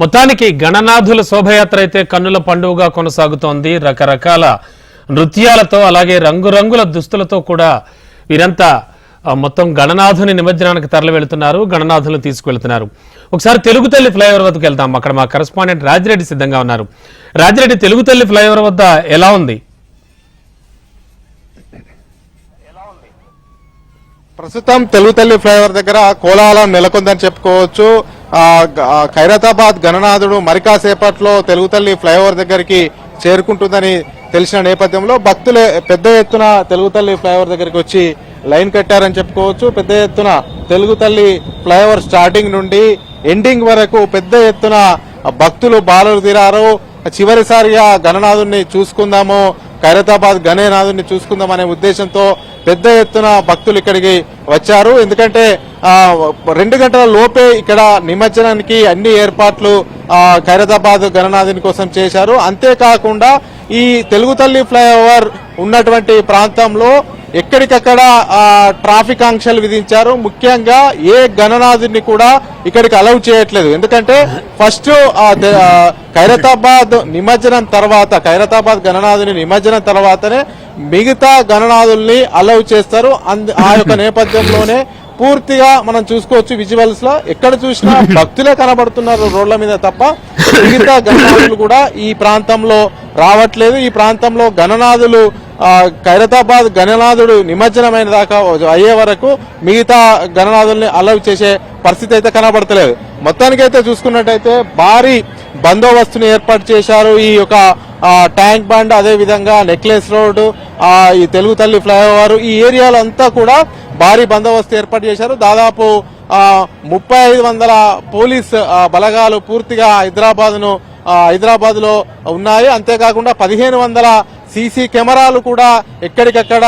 మొత్తానికి గణనాథుల శోభయాత్ర అయితే కన్నుల పండుగగా కొనసాగుతోంది. రకరకాల నృత్యాలతో అలాగే రంగురంగుల దుస్తులతో కూడా వీరంతా మొత్తం గణనాథుని నిమజ్జనానికి తరలి వెళ్తున్నారు. గణనాథులను తీసుకువెళ్తున్నారు. ఒకసారి తెలుగు తల్లి ఫ్లైఓవర్ వద్దకు వెళ్తాం అక్కడ మా కరెస్పాండెంట్ రాజిరెడ్డి సిద్ధంగా ఉన్నారు. రాజిరెడ్డి తెలుగు తల్లి ఫ్లైఓవర్ వద్ద ఎలా ఉంది? ప్రస్తుతం తెలుగు తల్లి ఫ్లైఓవర్ దగ్గర కోలాహలం నెలకొందని చెప్పుకోవచ్చు. ఖైరతాబాద్ గణనాథుడు మరికాసేపట్లో తెలుగుతల్లి తెలుగు తల్లి ఫ్లైఓవర్ దగ్గరికి చేరుకుంటుందని తెలిసిన నేపథ్యంలో భక్తులే పెద్ద ఎత్తున తెలుగు తల్లి ఫ్లైఓవర్ దగ్గరికి వచ్చి లైన్ కట్టారని చెప్పుకోవచ్చు. పెద్ద ఎత్తున తెలుగు తల్లి ఫ్లైఓవర్ స్టార్టింగ్ నుండి ఎండింగ్ వరకు పెద్ద ఎత్తున భక్తులు బాలలు తీరారు. చివరిసారిగా గణనాథుడిని చూసుకుందాము. ఖైరతాబాద్ గణేనాథుని చూసుకుందాం అనే ఉద్దేశంతో పెద్ద ఎత్తున భక్తులు ఇక్కడికి వచ్చారు. ఎందుకంటే ఆ, రెండు గంటల లోపే ఇక్కడ నిమజ్జనానికి అన్ని ఏర్పాట్లు ఆ, ఖైరతాబాద్ గణనాథుని కోసం చేశారు. అంతేకాకుండా ఈ తెలుగు తల్లి ఫ్లైఓవర్ ఉన్నటువంటి ప్రాంతంలో ఎక్కడికక్కడ ట్రాఫిక్ ఆంక్షలు విధించారు. ముఖ్యంగా ఏ గణనాథుడిని కూడా ఇక్కడికి అలౌ చేయట్లేదు. ఎందుకంటే ఫస్ట్ ఖైరతాబాద్ నిమజ్జనం తర్వాత ఖైరతాబాద్ గణనాథుని నిమజ్జనం తర్వాతనే మిగతా గణనాథుల్ని అలౌ చేస్తారు. ఆ యొక్క నేపథ్యంలోనే పూర్తిగా మనం చూసుకోవచ్చు విజువల్స్లో. ఎక్కడ చూసినా భక్తులే కనబడుతున్నారు రోడ్ల మీద తప్ప మిగతా గణనాథులు కూడా ఈ ప్రాంతంలో రావట్లేదు. ఈ ప్రాంతంలో గణనాథులు ఖైరతాబాద్ గణనాథుడు నిమజ్జనమైన దాకా అయ్యే వరకు మిగతా గణనాథుల్ని అలౌ చేసే పరిస్థితి అయితే కనబడతలేదు. మొత్తానికైతే చూసుకున్నట్టయితే భారీ బందోబస్తుని ఏర్పాటు చేశారు. ఈ యొక్క ట్యాంక్ బండ్ అదే విధంగా నెక్లెస్ రోడ్ ఈ తెలుగు తల్లి ఫ్లైఓవర్ ఈ ఏరియాలో అంతా కూడా భారీ బందోబస్తు ఏర్పాటు చేశారు. దాదాపు ముప్పై ఐదు వందల పోలీస్ బలగాలు పూర్తిగా హైదరాబాద్ హైదరాబాద్లో హైదరాబాద్లో ఉన్నాయి. అంతేకాకుండా పదిహేను వందల సీసీ కెమెరాలు కూడా ఎక్కడికక్కడ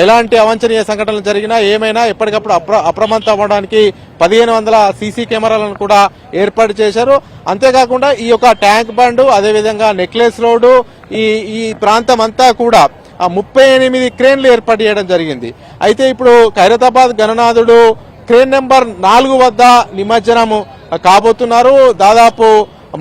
ఎలాంటి అవాంఛనీయ సంఘటనలు జరిగినా ఏమైనా ఎప్పటికప్పుడు అప్ర అప్రమత్తం అవ్వడానికి పదిహేను వందల సీసీ కెమెరాలను కూడా ఏర్పాటు చేశారు. అంతేకాకుండా ఈ యొక్క ట్యాంక్ బండ్ అదేవిధంగా నెక్లెస్ రోడ్డు ఈ ఈ ప్రాంతం అంతా కూడా ముప్పై ఎనిమిది క్రేన్లు ఏర్పాటు చేయడం జరిగింది. అయితే ఇప్పుడు ఖైరతాబాద్ గణనాథుడు క్రేన్ నెంబర్ నాలుగు వద్ద నిమజ్జనము కాబోతున్నారు. దాదాపు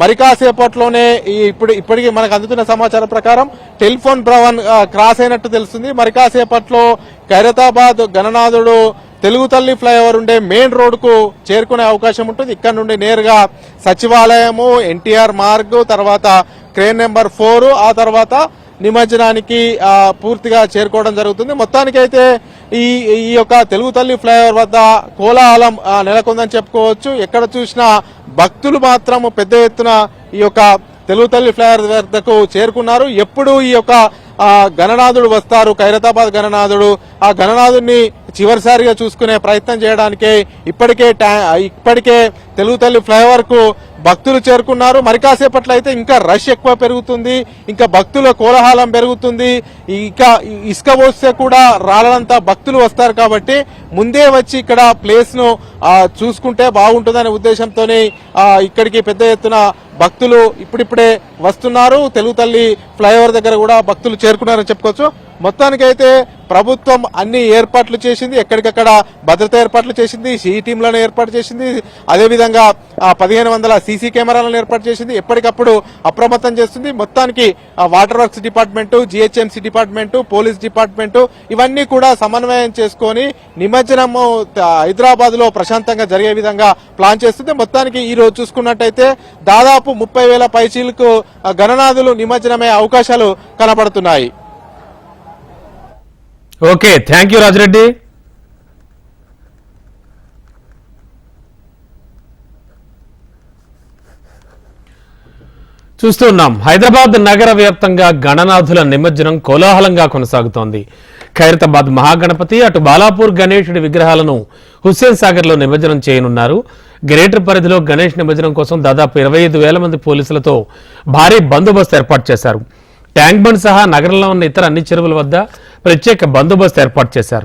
మరి కాసేపట్లోనే ఈ ఇప్పుడు ఇప్పటికీ మనకు అందుతున్న సమాచారం ప్రకారం టెలిఫోన్ భవన్ క్రాస్ అయినట్టు తెలుస్తుంది. మరి కాసేపట్లో ఖైరతాబాద్ గణనాథుడు తెలుగు తల్లి ఫ్లైఓవర్ ఉండే మెయిన్ రోడ్డుకు చేరుకునే అవకాశం ఉంటుంది. ఇక్కడ నుండి నేరుగా సచివాలయము ఎన్టీఆర్ మార్గ్ తర్వాత క్రేన్ నెంబర్ ఫోర్ ఆ తర్వాత నిమజ్జనానికి పూర్తిగా చేరుకోవడం జరుగుతుంది. మొత్తానికైతే ఈ ఈ యొక్క తెలుగు తల్లి ఫ్లైఓవర్ వద్ద కోలాహలం నెలకొందని చెప్పుకోవచ్చు. ఎక్కడ చూసినా భక్తులు మాత్రం పెద్ద ఎత్తున ఈ యొక్క తెలుగు తల్లి ఫ్లైఓవర్ వద్దకు చేరుకున్నారు. ఎప్పుడు ఈ యొక్క ఆ, గణనాథుడు వస్తారు ఖైరతాబాద్ గణనాథుడు. ఆ గణనాథుడిని చివరిసారిగా చూసుకునే ప్రయత్నం చేయడానికే ఇప్పటికే ఇప్పటికే తెలుగు తల్లి ఫ్లైఓవర్కు భక్తులు చేరుకున్నారు. మరి కాసేపట్లో అయితే ఇంకా రష్ ఎక్కువ పెరుగుతుంది ఇంకా భక్తుల కోలాహలం పెరుగుతుంది ఇంకా ఇసుక పోస్తే కూడా రాలంత భక్తులు వస్తారు కాబట్టి ముందే వచ్చి ఇక్కడ ప్లేస్ను చూసుకుంటే బాగుంటుందనే ఉద్దేశంతోనే ఇక్కడికి పెద్ద ఎత్తున భక్తులు ఇప్పుడిప్పుడే వస్తున్నారు. తెలుగు తల్లి ఫ్లైఓవర్ దగ్గర కూడా భక్తులు చేరుకున్నారని చెప్పుకోవచ్చు. మొత్తానికైతే ప్రభుత్వం అన్ని ఏర్పాట్లు చేసింది ఎక్కడికక్కడ భద్రత ఏర్పాట్లు చేసింది సిఈ టీంలను ఏర్పాటు చేసింది అదేవిధంగా పదిహేను వందల సీసీ కెమెరాలను ఏర్పాటు చేసింది ఎప్పటికప్పుడు అప్రమత్తం చేస్తుంది. మొత్తానికి water works department GHMC department police department ఇవన్నీ కూడా సమన్వయం చేసుకొని నిమజ్జనము హైదరాబాద్లో ప్రశాంతంగా జరిగే విధంగా ప్లాన్ చేస్తుంది. మొత్తానికి ఈ రోజు చూసుకున్నట్టయితే దాదాపు ముప్పై వేల పైచీలకు గణనాథులు నిమజ్జనమయ్యే అవకాశాలు కనబడుతున్నాయి ఓకే థ్యాంక్ యూ రాజిరెడ్డి. చూస్తున్నాం హైదరాబాద్ నగర వ్యాప్తంగా గణనాథుల నిమజ్జనం కోలాహలంగా కొనసాగుతోంది. ఖైరతాబాద్ మహాగణపతి అటు బాలాపూర్ గణేషుడి విగ్రహాలను హుస్సేన్ సాగర్లో నిమజ్జనం చేయనున్నారు. గ్రేటర్ పరిధిలో గణేష్ నిమజ్జనం కోసం దాదాపు ఇరవై ఐదు వేల మంది పోలీసులతో భారీ బందోబస్తు ఏర్పాటు చేశారు. ట్యాంక్ బండ్ సహా నగరంలో ఉన్న ఇతర అన్ని చెరువుల వద్ద ప్రత్యేక బందోబస్తు ఏర్పాటు చేశారు.